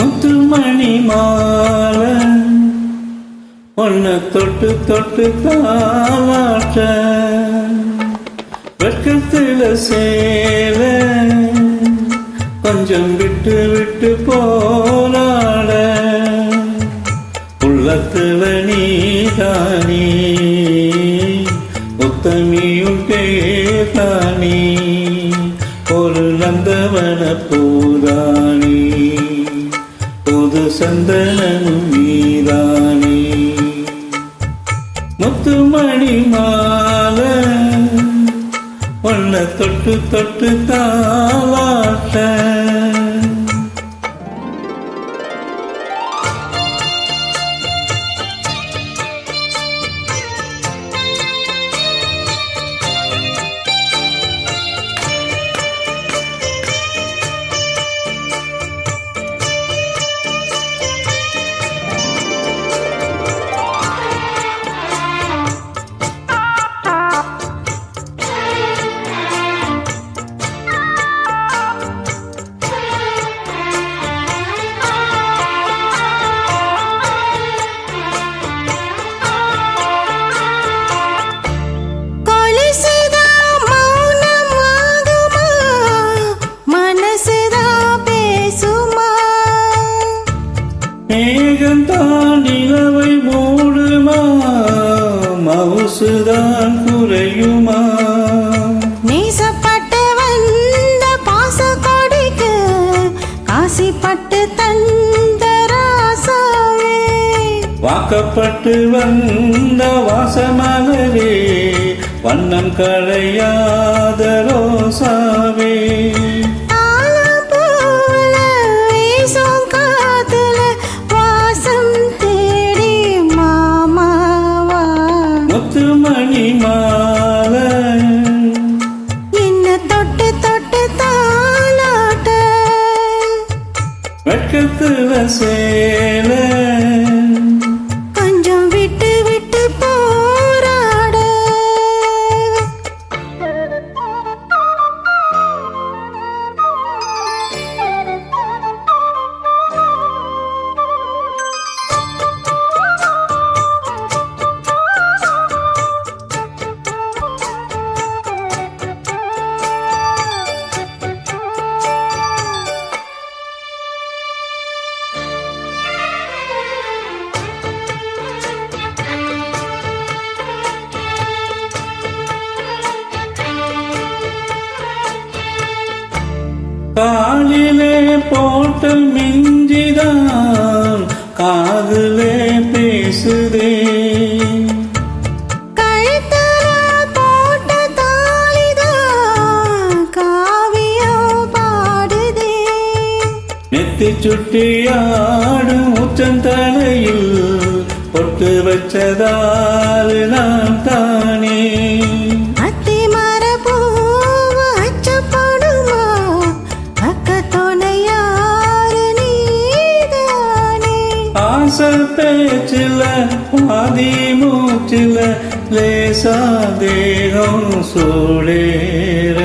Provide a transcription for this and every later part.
முத்துமணி மால உன்னை தொட்டு தொட்டு தாளாட்ட வெட்கத்தில் சேல கொஞ்சம் விட்டு விட்டு போராட உள்ளத்துல நீதானே. உத்தமியும் பேதானே ஒரு நந்தவன பூதா. சந்தனமும் நீதானே முத்துமணி மால ஒன்ன தொட்டு தொட்டு தாளாட்ட. மேகம் தான் நிலவை மூடுமா? மவுசுதான் குறையுமா? நேசப்பட்டு வந்த பாசக்கொடிக்கு காசிப்பட்டு தந்த ராசாவே. வாக்கப்பட்டு வந்த வாசமலரே வண்ணம் களையாத ரோசாவே வெட்கத்துல காலிலே போட்ட மிஞ்சிதான் காதிலே பேசுதே. நெத்தி சுட்டியாடும் உச்சந்தலையில் பொட்டு வச்சதால் நான் தானே. பேச்சில பாதி மூச்சில லேசா தேகம் சூடேற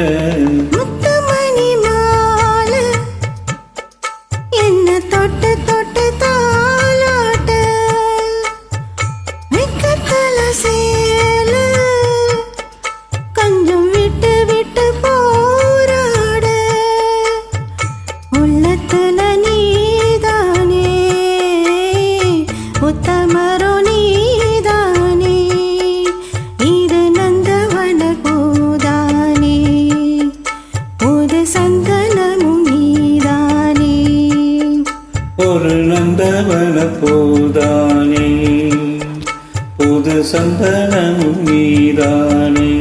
சந்தனமும் நீதானே.